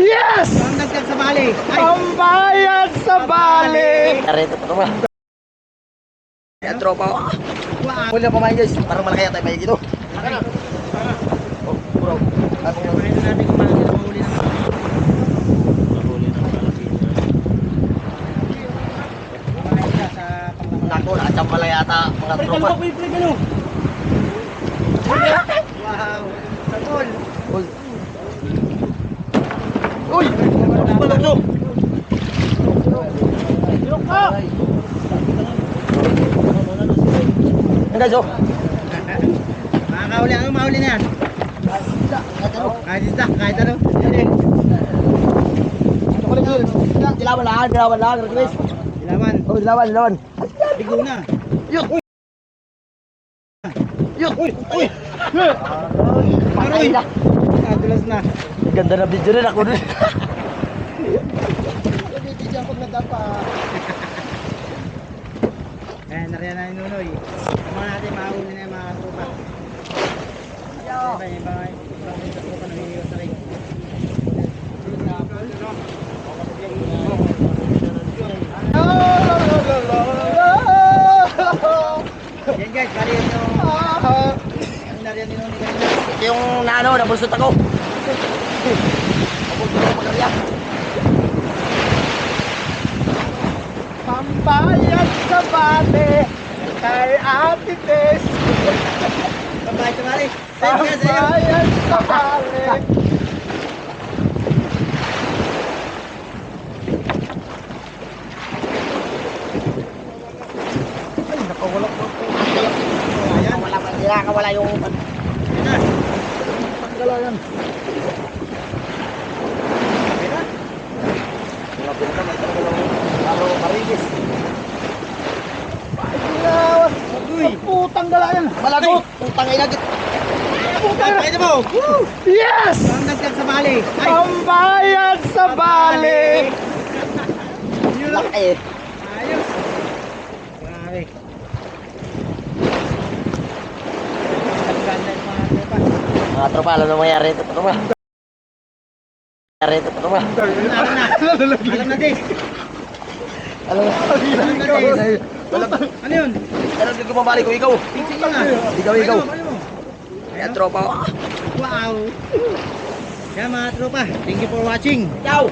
Yes! Dagdag sa bali. Ay! Pambayad sa bali! Karito pa naman. Yan, tropa ko. Wow! Huli na pamain guys. Parang malaki yata yung may dito. Saka na. Oh, bro. Ano yung Pakita natin paano sila mahuli ng Kumain sila sa panglaman. Nako, nakachamba lang yata mga tropa. Wow! Sagol! Uy. Uy! Ano ba lang to? Yan guys, oh. Makakahuli ano, mahuli na yan. Kahit isda, kahit ano. Dilawan lang, dilawan lang, guys. Ilaman. Oh, dilawan, dilawan. Bigo na. Yuk! Yuk! Uy! Uy! Aroy! Nadulas na. Ganda na video rin ako dun. Ayan, nariyan na yung nunoy. Tama natin, mahuli na yung mga tropa. Iba, iba, iba, iba, tropa, nangihiwas na rin. Yan guys, bali yun yung... Ito yung naano, nabulsot ako. Nabulsot ako pagkarya. Pambayad sa bali! Kay Ate Tess! Pambayad sa bali. Sa'yo, guys, sa'yo. Pambayad sa bali! Ay, nakawala po ako. Ayan. Wala pa, hindi nakakawala yung... Ayan na. Panggalayan. Ayan na. Mga pinaka, may talaga lang laro marigis. Paglawas! Uy! Putang galayan! Malagot! Putang ina git. Pakita mo! Yes! Dagdag sa bali. Ay! Pambayad sa bali! Laki. Ayos. Grabe. Mga tropa. Alam na mangyari ito, tropa. Mangyari ito, tropa. Alam na. Alam na, Des. Alam na. Alam na, Des. Ano yun? Alam na gumabalik ko, ikaw. Tingnan nyo na. Ikaw, ikaw. Ano mo? Yan, tropa. Wow. Yan mga tropa. Thank you for watching. Ciao!